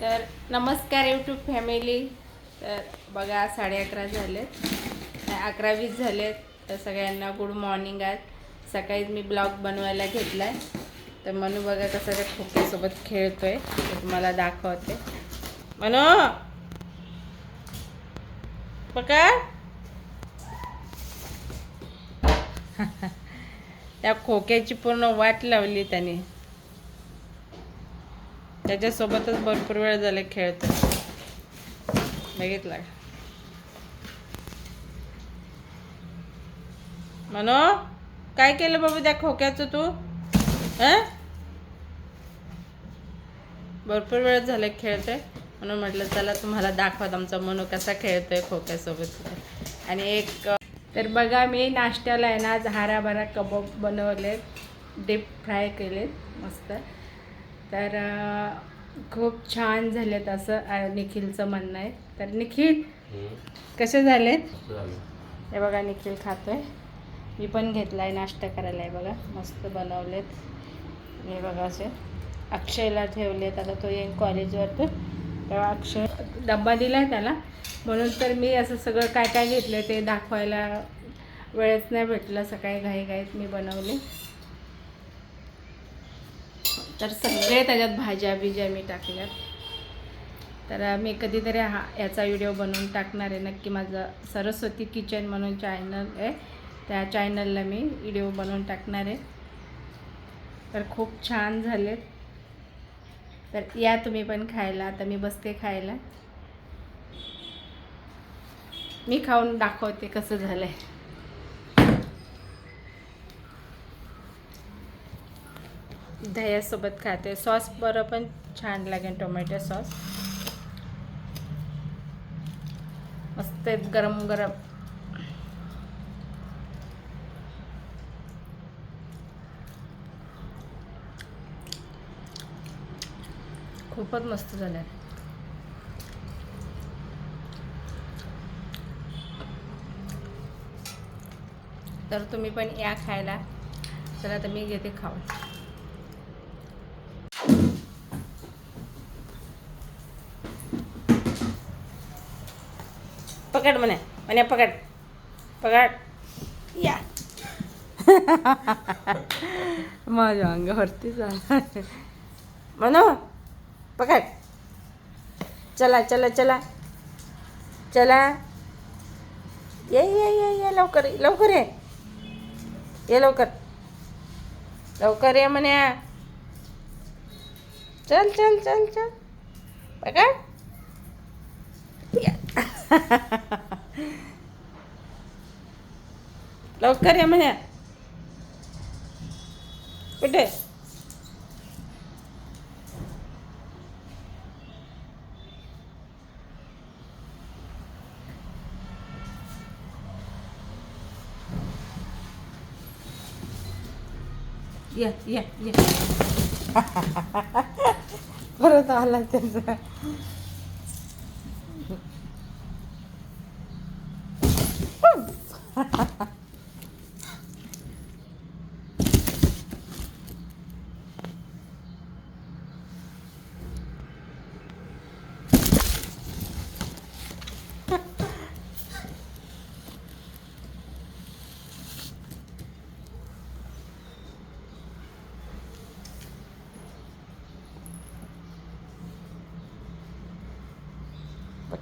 तर नमस्कार YouTube family तर बघा साडे अकरा झालेत. अकरा वीस झालेत. तर सगळ्यांना गुड मॉर्निंग आज. सकाळीच मी ब्लॉग बनवायला घेतला आहे तर मनू बघा कसं त्या खोक्यासोबत खेळतोय. ते तुम्हाला दाखवते. मनू! बघा त्या खोक्याची पूर्ण वाट लावली त्याने. त्याच्यासोबतच भरपूर वेळ झाले खेळतो. बघितलं मनो काय केलं बाबू त्या खोक्याचं तू? भरपूर वेळ झाले खेळतोय म्हणून म्हटलं चला तुम्हाला दाखवत आमचा मनो कसा खेळतोय खोक्यासोबत. आणि एक तर बघा मी नाश्त्याला आहे ना आज हराभरा कबाब बनवलेत. डीप फ्राय केलेत मस्त. तर खूप छान झालेत असं निखिलचं म्हणणं आहे. तर निखिल कसे झालेत? हे बघा निखिल खातोय. मी पण घेतला आहे नाश्ता करायला. आहे बघा मस्त बनवलेत. हे बघा असे. अक्षयला ठेवलेत. आता तो येईन कॉलेजवर तर तेव्हा अक्षय डब्बा दिला आहे त्याला. म्हणून तर मी असं सगळं काय काय घेतलं ते दाखवायला वेळच नाही भेटला. सकाळी घाईघाईत मी बनवले. तर सगळे त्याच्यात भाज्या बिज्या मी टाकल्यात. तर मी कधीतरी हा याचा व्हिडिओ बनवून टाकणार आहे. नक्की माझं सरस्वती किचन म्हणून चॅनल आहे. त्या चॅनलला मी व्हिडिओ बनवून टाकणार आहे. तर खूप छान झालेत. तर या तुम्ही पण खायला. आता मी बसते खायला. मी खाऊन दाखवते कसं झालं आहे दह्यासोबत खाते. सॉस बरं पण छान लागेल टोमॅटो सॉस. मस्त आहेत गरम गरम. खूपच मस्त झालं. तर तुम्ही पण या खायला. चला तर मी घेते खाऊन. पकड म्हणे म्हणे पकड. पकड. या. माझ्या अंगावरती झालं म्हणू पकड. चला चला चला. चला. ये ये ये ये लवकर ये, लवकर ये. ये लवकर. लवकर ये म्हणे. चल चल चल चल. पकड. लवकर ये म्हण्या कुठे? या या या. परत आला त्याचा.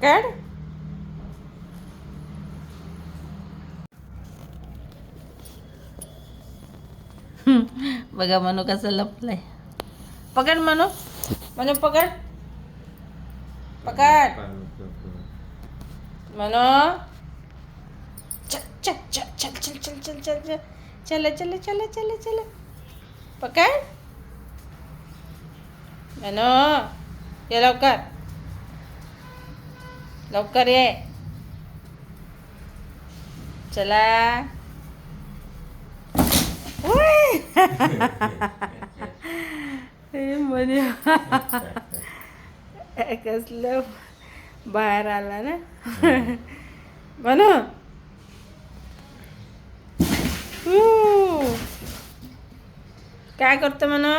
पकड बघा मनू कसं लपलंय पकड मनू मनू पकड पकड मनू चल चल चल चल चल चल चल चल चल चल चल चल चल चल पकड मनू ये लवकर लवकर ये. चला. हे म्हणे कसलं बाहेर आला ना. म्हणू काय करतो म्हणू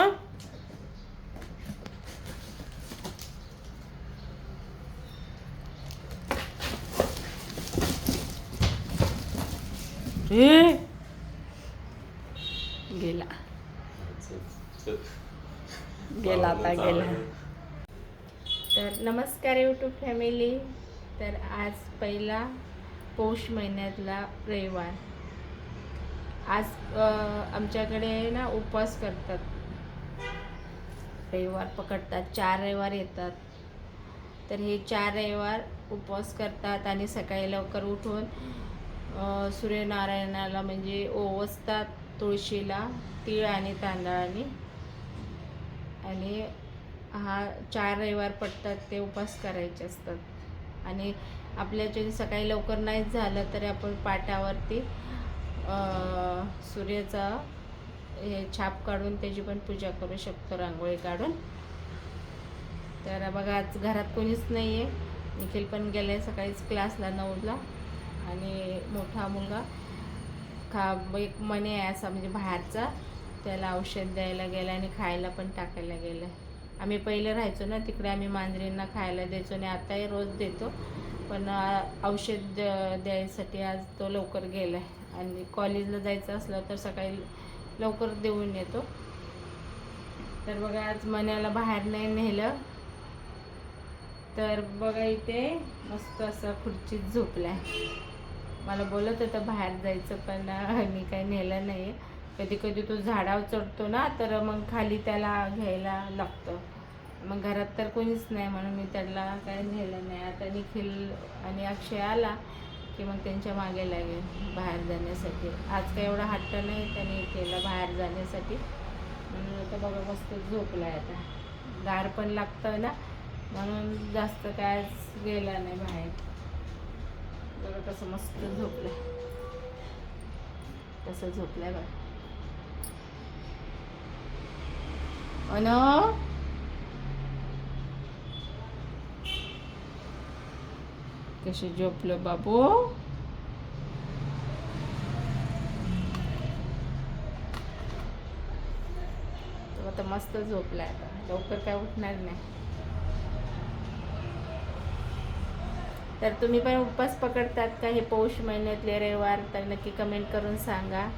ए? गेला. गेला आता गेला. तर नमस्कार यूट्यूब फॅमिली तर आज पहिला पौष महिन्यातला रविवार. आज आमच्याकडे ना उपवास करतात. रविवार पकडतात चार रविवार येतात. तर हे चार रविवार उपवास करतात आणि सकाळी लवकर उठून सूर्यनारायणाला म्हणजे ओवसतात तुळशीला तीळ आणि तांदळाने. आणि हा चार रविवार पडतात ते उपास करायचे असतात. आणि आपल्याच्या सकाळी लवकर नाहीच झालं तरी आपण पाटावरती सूर्याचा हे छाप काढून त्याची पण पूजा करू शकतो रांगोळी काढून. तर बघा आज घरात कोणीच नाही आहे निखिल पण गेले सकाळीच क्लासला नऊला. आणि मोठा मुलगा खा एक मने आहे असा म्हणजे बाहेरचा. त्याला औषध द्यायला गेला आणि खायला पण टाकायला गेलं. आम्ही पहिले राहायचो ना तिकडे आम्ही मांजरींना खायला द्यायचो आणि आताही रोज देतो. पण औषध द- द्यायसाठी आज तो लवकर गेला आणि कॉलेजला जायचं असलं तर सकाळी लवकर देऊन येतो. तर बघा आज मण्याला बाहेर नाही नेलं. तर बघा इथे मस्त असं खुर्चीत झोपलाय. मला बोलत होतं बाहेर जायचं पण मी काही नेलं नाही कधी कधी तो झाडावर चढतो ना तर मग खाली त्याला घ्यायला लागतं. मग घरात तर कोणीच नाही म्हणून मी त्याला काही नेलं नाही. आता निखिल आणि अक्षय आला की मग त्यांच्या मागे लागेल बाहेर जाण्यासाठी. आज काही एवढा हट्ट नाही त्याने केला बाहेर जाण्यासाठी. म्हणून आता बघा मस्त झोपलाय आता. गार पण लागतं ना म्हणून जास्त काय गेला नाही बाहेर. बरं कसं मस्त झोपलं कसं झोपलंय बरं अन? कसे झोपलं बाबू? तो आता मस्त झोपलाय आता. लवकर काय उठणार नाही. तर तुम्ही पण उपवास पकडतात का हे पौष महिन्यातले रविवार? तर नक्की कमेंट करून सांगा.